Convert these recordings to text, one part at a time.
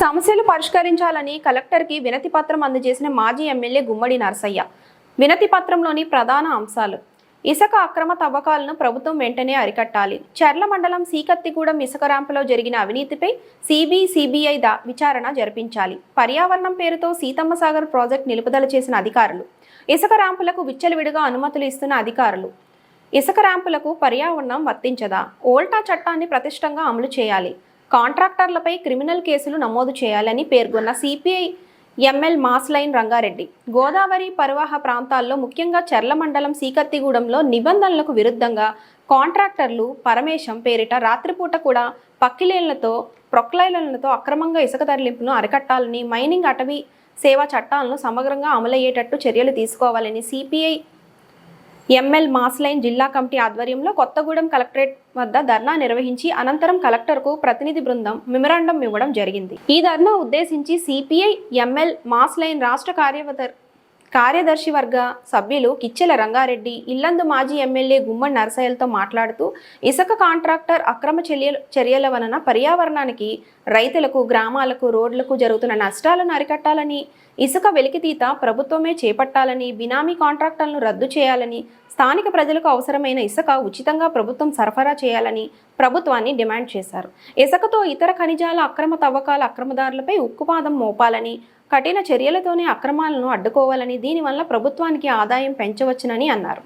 సమస్యలు పరిష్కరించాలని కలెక్టర్కి వినతి పత్రం అందజేసిన మాజీ ఎమ్మెల్యే గుమ్మడి నరసయ్య. వినతి పత్రంలోని ప్రధాన అంశాలు. ఇసుక అక్రమ తవ్వకాలను ప్రభుత్వం వెంటనే అరికట్టాలి. చర్ల మండలం సీకత్తిగూడెం ఇసుక ర్యాంపులో జరిగిన అవినీతిపై సిబి సిబిఐ దా విచారణ జరిపించాలి. పర్యావరణం పేరుతో సీతమ్మ సాగర్ ప్రాజెక్ట్ నిలుపుదల చేసిన అధికారులు. ఇసుక ర్యాంపులకు విచ్చలవిడిగా అనుమతులు ఇస్తున్న అధికారులు. ఇసుక ర్యాంపులకు పర్యావరణం వర్తించదా? ఓల్టా చట్టాన్ని ప్రతిష్టంగా అమలు చేయాలి. కాంట్రాక్టర్లపై క్రిమినల్ కేసులు నమోదు చేయాలని పేర్కొన్న CPI ML mass line Rangareddy. Godavari పరివాహ ప్రాంతాల్లో ముఖ్యంగా చర్ల మండలం సీకత్తిగూడెంలో నిబంధనలకు విరుద్ధంగా కాంట్రాక్టర్లు పరమేశం పేరిట రాత్రిపూట కూడా పక్కిలేళ్ళతో ప్రొక్లైన్లతో అక్రమంగా ఇసుక తరలింపును అరికట్టాలని మైనింగ్ అటవీ సేవా చట్టాలను సమగ్రంగా అమలయ్యేటట్టు చర్యలు తీసుకోవాలని సిపిఐ ఎంఎల్ మాస్లైన్ జిల్లా కమిటీ ఆధ్వర్యంలో కొత్తగూడెం కలెక్టరేట్ వద్ద ధర్నా నిర్వహించి అనంతరం కలెక్టర్కు ప్రతినిధి బృందం మెమరాండం ఇవ్వడం జరిగింది. ఈ ధర్నా ఉద్దేశించి సిపిఐ ఎంఎల్ మాస్లైన్ రాష్ట్ర కార్యవర్ కార్యదర్శి వర్గ సభ్యులు కిచ్చెల రంగారెడ్డి ఇల్లందు మాజీ ఎమ్మెల్యే గుమ్మడి నరసయ్యలతో మాట్లాడుతూ ఇసుక కాంట్రాక్టర్ అక్రమ చర్యల చర్యల వలన పర్యావరణానికి రైతులకు గ్రామాలకు రోడ్లకు జరుగుతున్న నష్టాలను అరికట్టాలని ఇసుక వెలికితీత ప్రభుత్వమే చేపట్టాలని బినామీ కాంట్రాక్టర్లను రద్దు చేయాలని స్థానిక ప్రజలకు అవసరమైన ఇసుక ఉచితంగా ప్రభుత్వం సరఫరా చేయాలని ప్రభుత్వాన్ని డిమాండ్ చేశారు. ఇసుకతో ఇతర ఖనిజాల అక్రమ తవ్వకాల అక్రమదారులపై ఉక్కుపాదం మోపాలని కఠిన చర్యలతోనే అక్రమాలను అడ్డుకోవాలని దీనివల్ల ప్రభుత్వానికి ఆదాయం పెంచవచ్చునని అన్నారు.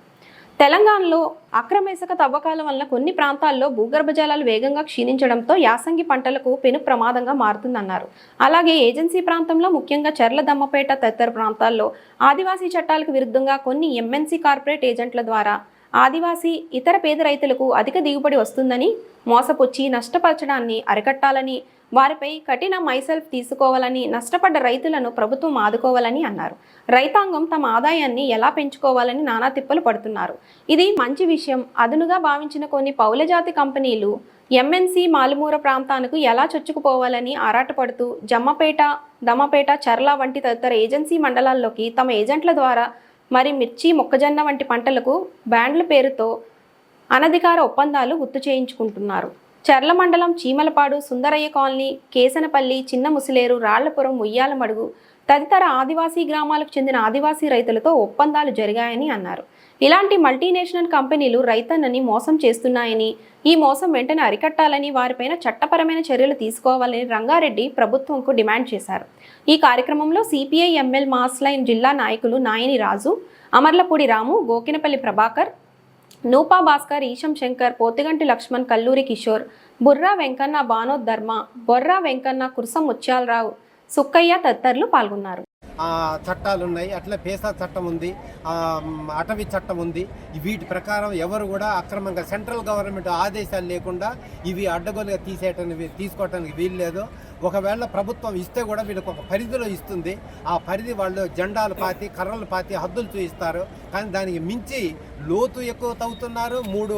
తెలంగాణలో అక్రమ ఇసుక తవ్వకాల వల్ల కొన్ని ప్రాంతాల్లో భూగర్భ జలాలు వేగంగా క్షీణించడంతో యాసంగి పంటలకు పెను ప్రమాదంగా మారుతుందన్నారు. అలాగే ఏజెన్సీ ప్రాంతంలో ముఖ్యంగా చెర్ల దమ్మపేట తదితర ప్రాంతాల్లో ఆదివాసీ చట్టాలకు విరుద్ధంగా కొన్ని ఎంఎన్సీ కార్పొరేట్ ఏజెంట్ల ద్వారా ఆదివాసీ ఇతర పేద రైతులకు అధిక దిగుబడి వస్తుందని మోసపుచ్చి నష్టపరచడాన్ని అరికట్టాలని వారిపై కఠిన మైసెల్ఫ్ తీసుకోవాలని నష్టపడ్డ రైతులను ప్రభుత్వం ఆదుకోవాలని అన్నారు. రైతాంగం తమ ఆదాయాన్ని ఎలా పెంచుకోవాలని నానా తిప్పలు పడుతున్నారు. ఇది మంచి విషయం. అదునుగా భావించిన కొన్ని పౌలజాతి కంపెనీలు ఎంఎన్సి మాలుమూర ప్రాంతానికి ఎలా చొచ్చుకుపోవాలని ఆరాటపడుతూ జమ్మపేట దమ్మపేట చర్ల వంటి తదితర ఏజెన్సీ మండలాల్లోకి తమ ఏజెంట్ల ద్వారా మరి మిర్చి మొక్కజొన్న వంటి పంటలకు బ్యాండ్ల పేరుతో అనధికార ఒప్పందాలు గుర్తు చేయించుకుంటున్నారు. చర్ల మండలం చీమలపాడు సుందరయ్య కాలనీ కేసనపల్లి చిన్న ముసిలేరు రాళ్ళపురం ఉయ్యాలమడుగు తదితర ఆదివాసీ గ్రామాలకు చెందిన ఆదివాసీ రైతులతో ఒప్పందాలు జరిగాయని అన్నారు. ఇలాంటి మల్టీనేషనల్ కంపెనీలు రైతన్నని మోసం చేస్తున్నాయని ఈ మోసం వెంటనే అరికట్టాలని వారిపైన చట్టపరమైన చర్యలు తీసుకోవాలని రంగారెడ్డి ప్రభుత్వంకు డిమాండ్ చేశారు. ఈ కార్యక్రమంలో సిపిఐ ఎంఎల్ మాస్లైన్ జిల్లా నాయకులు నాయని రాజు అమర్లపూడి రాము గోకినపల్లి ప్రభాకర్ నూపా భాస్కర్ ఈశం శంకర్ పోతిగంటి లక్ష్మణ్ కల్లూరి కిషోర్ బుర్రా వెంకన్న బానోద్ ధర్మ బొర్రా వెంకన్న కుర్సం ముత్యాలరావు సుక్కయ్య తదితరులు పాల్గొన్నారు. చట్టాలు ఉన్నాయి అట్లా పేసా చట్టం ఉంది. అటవీ చట్టం ఉంది. వీటి ప్రకారం ఎవరు కూడా అక్రమంగా సెంట్రల్ గవర్నమెంట్ ఆదేశాలు లేకుండా ఇవి అడ్డగోలుగా తీసేయటానికి తీసుకోవటానికి వీలు లేదు ఒకవేళ ప్రభుత్వం ఇస్తే కూడా వీళ్ళకి ఒక పరిధిలో ఇస్తుంది. ఆ పరిధి వాళ్ళు జెండాలు పాతి కర్రలు పాతి హద్దులు చూయిస్తారు. కానీ దానికి మించి లోతు ఎక్కువ తవ్వుతున్నారు. మూడు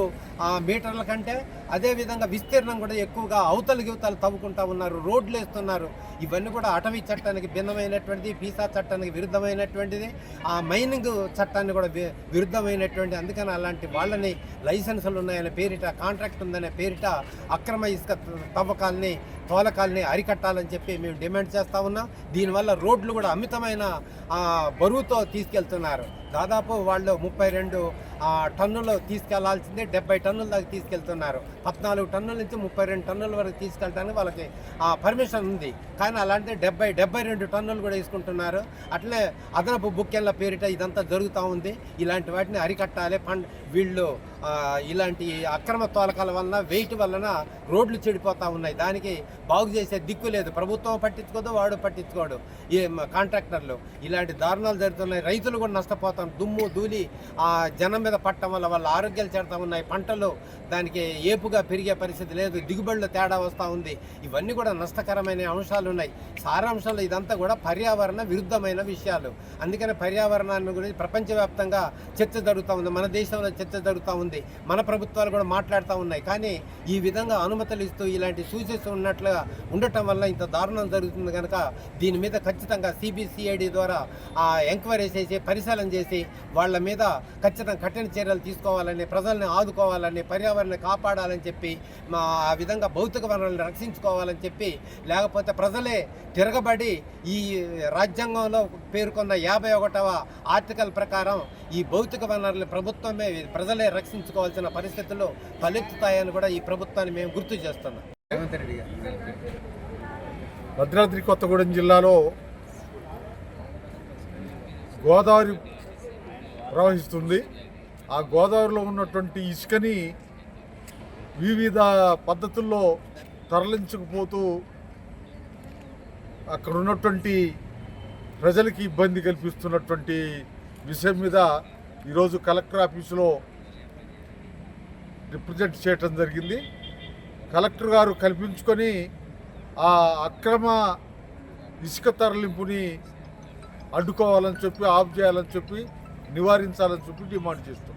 మీటర్ల కంటే. అదేవిధంగా విస్తీర్ణం కూడా ఎక్కువగా అవతల గివతలు తవ్వుకుంటా ఉన్నారు. రోడ్లు వేస్తున్నారు. ఇవన్నీ కూడా అటవీ చట్టానికి భిన్నమైనటువంటిది పీసా చట్టానికి విరుద్ధమైనటువంటిది. ఆ మైనింగ్ చట్టాన్ని కూడా విరుద్ధమైనటువంటి అందుకని అలాంటి వాళ్ళని లైసెన్సులు ఉన్నాయనే పేరిట కాంట్రాక్ట్ ఉందనే పేరిట అక్రమ ఇసుక తవ్వకాలని తోలకాలని అరికట్టాలని చెప్పి మేము డిమాండ్ చేస్తా ఉన్నాం. దీనివల్ల రోడ్లు కూడా అమితమైన బరువుతో తీసుకెళ్తున్నారు. దాదాపు వాళ్ళు ముప్పై రెండు టన్నులు తీసుకెళ్ళాల్సిందే డెబ్బై టన్నుల దాకా తీసుకెళ్తున్నారు. పద్నాలుగు టన్నుల నుంచి ముప్పై రెండు టన్నుల వరకు తీసుకెళ్ళడానికి వాళ్ళకి పర్మిషన్ ఉంది. కానీ అలాంటి డెబ్బై డెబ్బై రెండు టన్నులు కూడా తీసుకుంటున్నారు. అట్లే అదనపు బుక్కెళ్ళ పేరిట ఇదంతా జరుగుతూ ఉంది. ఇలాంటి వాటిని అరికట్టాలి. పండ్ వీళ్ళు ఇలాంటి అక్రమ తోలకాల వలన వెయిట్ వలన రోడ్లు చెడిపోతూ ఉన్నాయి. దానికి బాగు చేసే దిక్కు లేదు. ప్రభుత్వం పట్టించుకోదు వాడు పట్టించుకోడు. ఈ కాంట్రాక్టర్లు. ఇలాంటి దారుణాలు జరుగుతున్నాయి. రైతులు కూడా నష్టపోతాం. దుమ్ము ధూళి జనం మీద పట్టడం వల్ల వాళ్ళ ఆరోగ్యాలు చేరుతా ఉన్నాయి. పంటలు దానికి ఏపుగా పెరిగే పరిస్థితి లేదు. దిగుబడులు తేడా వస్తూ ఉంది. ఇవన్నీ కూడా నష్టకరమైన అంశాలు ఉన్నాయి. సారాంశంలో ఇదంతా కూడా పర్యావరణ విరుద్ధమైన విషయాలు. అందుకని పర్యావరణాన్ని గురించి ప్రపంచవ్యాప్తంగా చర్చ జరుగుతూ ఉంది. మన దేశంలో చర్చ జరుగుతూ ఉంది. మన ప్రభుత్వాలు కూడా మాట్లాడుతూ ఉన్నాయి. కానీ ఈ విధంగా అనుమతులు ఇస్తూ ఇలాంటి సూచిస్తూ ఉన్నట్లుగా ఉండటం వల్ల ఇంత దారుణం జరుగుతుంది కనుక దీని మీద ఖచ్చితంగా సిబిసిఐడి ద్వారా ఆ ఎంక్వైరీ చేసి పరిశీలన చేసి వాళ్ళ మీద ఖచ్చితంగా కఠిన చర్యలు తీసుకోవాలని ప్రజల్ని ఆదుకోవాలని పర్యావరణాన్ని కాపాడాలని చెప్పి మా ఆ విధంగా భౌతిక వనరులను రక్షించుకోవాలని చెప్పి లేకపోతే ప్రజలే తిరగబడి ఈ రాజ్యాంగంలో పేర్కొన్న యాభై ఒకటవ ఆర్టికల్ ప్రకారం ఈ భౌతిక వనరులు ప్రభుత్వమే ప్రజలే రక్షించుకోవాల్సిన పరిస్థితులు తలెత్తుతాయని కూడా ఈ ప్రభుత్వాన్ని మేము గుర్తు చేస్తున్నాం. రేవంత్ రెడ్డి గారు. భద్రాద్రి కొత్తగూడెం జిల్లాలో గోదావరి ప్రవహిస్తుంది. ఆ గోదావరిలో ఉన్నటువంటి ఇసుకని వివిధ పద్ధతుల్లో తరలించకపోతూ అక్కడ ఉన్నటువంటి ప్రజలకి ఇబ్బంది కల్పిస్తున్నటువంటి విషయం మీద ఈరోజు కలెక్టర్ ఆఫీసులో రిప్రజెంట్ చేయటం జరిగింది. కలెక్టర్ గారు కల్పించుకొని ఆ అక్రమ ఇసుక తరలింపుని అడ్డుకోవాలని చెప్పి ఆఫ్ చేయాలని చెప్పి నివారించాలని చెప్పి డిమాండ్ చేస్తున్నాం.